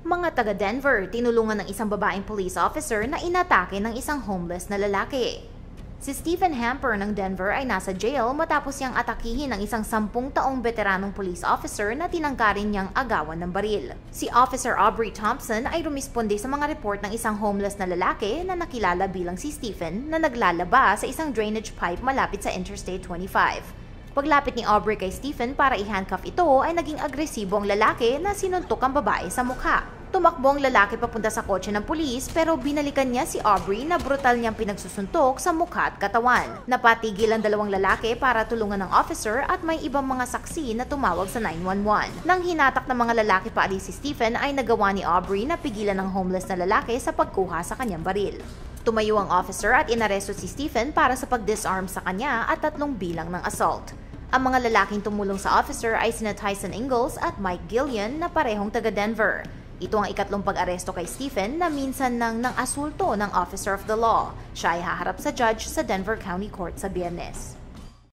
Mga taga Denver, tinulungan ng isang babaeng police officer na inatake ng isang homeless na lalaki. Si Stephen Hamper ng Denver ay nasa jail matapos niyang atakihin ng isang sampung taong veteranong police officer na tinangkarin niyang agawan ng baril. Si Officer Aubrey Thompson ay rumisponde sa mga report ng isang homeless na lalaki na nakilala bilang si Stephen na naglalaba sa isang drainage pipe malapit sa Interstate 25. Paglapit ni Aubrey kay Stephen para i-handcuff ito ay naging agresibo ang lalaki na sinuntok ang babae sa mukha. Tumakbo ang lalaki papunta sa kotse ng pulis pero binalikan niya si Aubrey na brutal niyang pinagsusuntok sa mukha at katawan. Napatigil ang dalawang lalaki para tulungan ng officer at may ibang mga saksi na tumawag sa 911. Nang hinatak ng mga lalaki paalis si Stephen ay nagawa ni Aubrey na pigilan ng homeless na lalaki sa pagkuha sa kanyang baril. Tumayo ang officer at inaresto si Stephen para sa pag-disarm sa kanya at tatlong bilang ng assault. Ang mga lalaking tumulong sa officer ay sina Tyson Ingalls at Mike Gillian na parehong taga Denver. Ito ang ikatlong pag-aresto kay Stephen na minsan nang nang asulto ng Officer of the Law. Siya ay haharap sa judge sa Denver County Court sa biyernes.